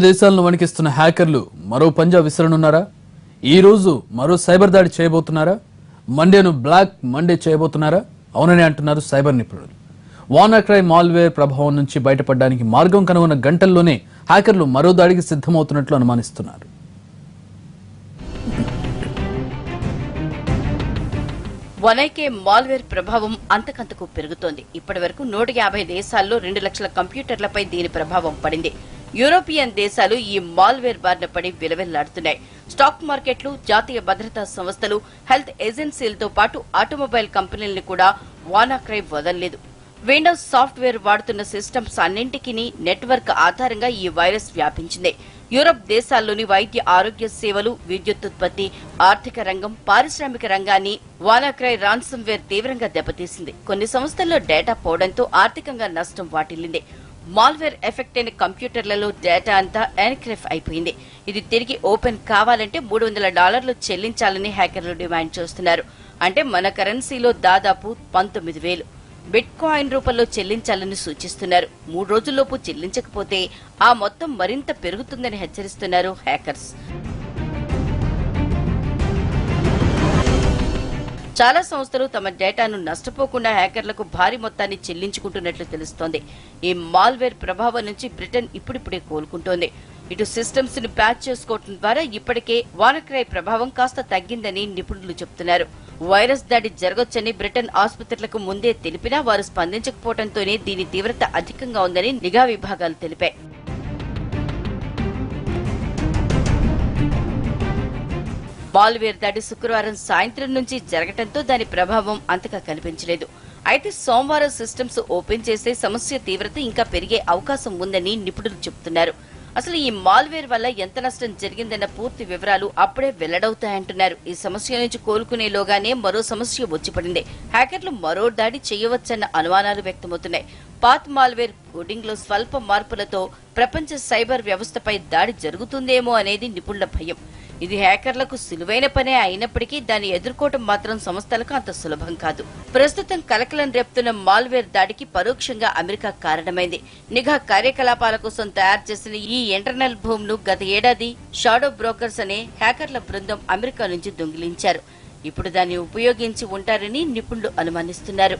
దేశాలను వణికిస్తున్న హ్యాకర్లు మరో పంజా విసరనున్నారా ఈ రోజు మరో సైబర్ దాడి చేయబోతున్నారా? మండేను బ్లాక్ మండే చేయబోతున్నారా? అవునని అంటున్నారు సైబర్ నిపుణులు. వానాక్రై మాల్వేర్ ప్రభావం నుంచి బయటపడడానికి మార్గం కనుగొన్న గంటల్లోనే హ్యాకర్లు మరో దాడికి సిద్ధమవుతున్నట్లు అనుమానిస్తున్నారు. వనైకే మాల్వేర్ ప్రభావం అంతకంతకు పెరుగుతోంది. ఇప్పటి వరకు నూట యాభై దేశాల్లో రెండు లక్షల కంప్యూటర్లపై దీని ప్రభావం పడింది. యూరోపియన్ దేశాలు ఈ మాల్వేర్ బారిన పడి విలవెల్లాడుతున్నాయి. స్టాక్ మార్కెట్లు జాతీయ భద్రతా సంస్థలు హెల్త్ ఏజెన్సీలతో పాటు ఆటోమొబైల్ కంపెనీలను కూడా వానాక్రై వదలలేదు. విండోస్ సాఫ్ట్వేర్ వాడుతున్న సిస్టమ్స్ అన్నింటికీ నెట్వర్క్ ఆధారంగా ఈ వైరస్ వ్యాపించింది. యూరప్ దేశాల్లోని వైద్య ఆరోగ్య సేవలు విద్యుత్తుత్పత్తి ఆర్థిక రంగం పారిశ్రామిక రంగాన్ని వానాక్రై రాన్సమ్వేర్ తీవ్రంగా దెబ్బతీసింది. కొన్ని సంస్థల్లో డేటా పోవడంతో ఆర్థికంగా నష్టం వాటిల్లింది. మాల్వేర్ ఎఫెక్ట్ అయిన కంప్యూటర్లలో డేటా అంతా ఎన్క్రిఫ్ అయిపోయింది. ఇది తిరిగి ఓపెన్ కావాలంటే మూడు వందల డాలర్లు చెల్లించాలని హ్యాకర్లు డిమాండ్ చేస్తున్నారు. అంటే మన కరెన్సీలో దాదాపు పంతొమ్మిది వేలు. బిట్ కాయిన్ రూపంలో చెల్లించాలని సూచిస్తున్నారు. మూడు రోజుల్లోపు చెల్లించకపోతే ఆ మొత్తం మరింత పెరుగుతుందని హెచ్చరిస్తున్నారు హ్యాకర్స్. చాలా సంస్థలు తమ డేటాను నష్టపోకుండా హ్యాకర్లకు భారీ మొత్తాన్ని చెల్లించుకుంటున్నట్లు తెలుస్తోంది. ఈ మాల్వేర్ ప్రభావం నుంచి బ్రిటన్ ఇప్పుడిప్పుడే కోలుకుంటోంది. ఇటు సిస్టమ్స్ను ప్యాచ్ చేసుకోవడం ద్వారా ఇప్పటికే వానక్రై ప్రభావం కాస్త తగ్గిందని నిపుణులు చెబుతున్నారు వైరస్ దాడి జరగొచ్చని బ్రిటన్ ఆసుపత్రులకు ముందే తెలిపినా వారు స్పందించకపోవడంతోనే దీని తీవ్రత అధికంగా ఉందని నిఘా విభాగాలు తెలిపాయి. మాల్వేర్ దాడి శుక్రవారం సాయంత్రం నుంచి జరగటంతో దాని ప్రభావం అంతగా కనిపించలేదు. అయితే సోమవారం సిస్టమ్స్ ఓపెన్ చేస్తే సమస్య తీవ్రత ఇంకా పెరిగే అవకాశం ఉందని నిపుణులు చెబుతున్నారు. అసలు ఈ మాల్వేర్ వల్ల ఎంత నష్టం జరిగిందన్న పూర్తి వివరాలు అప్పుడే వెల్లడవుతాయంటున్నారు. ఈ సమస్య నుంచి కోలుకునేలోగానే మరో సమస్య వచ్చిపడింది హ్యాకర్లు మరో దాడి చేయవచ్చన్న అనుమానాలు వ్యక్తమవుతున్నాయి. పాత్ మాల్వేర్ కోడింగ్లో స్వల్ప మార్పులతో ప్రపంచ సైబర్ వ్యవస్థపై దాడి జరుగుతుందేమో అనేది నిపుణుల భయం. ఇది హ్యాకర్లకు సులువైన పనే అయినప్పటికీ దాన్ని ఎదుర్కోవటం మాత్రం సంస్థలకు అంత సులభం కాదు. ప్రస్తుతం కలకలం రేపుతున్న మాల్వేర్ దాడికి పరోక్షంగా అమెరికా కారణమైంది. నిఘా కార్యకలాపాల కోసం తయారు చేసిన ఈ ఇంటర్నల్ భూమ్ను గత ఏడాది షాడో బ్రోకర్స్ అనే హ్యాకర్ల బృందం అమెరికా నుంచి దొంగిలించారు. ఇప్పుడు దాన్ని ఉపయోగించి ఉంటారని నిపుణులు అనుమానిస్తున్నారు.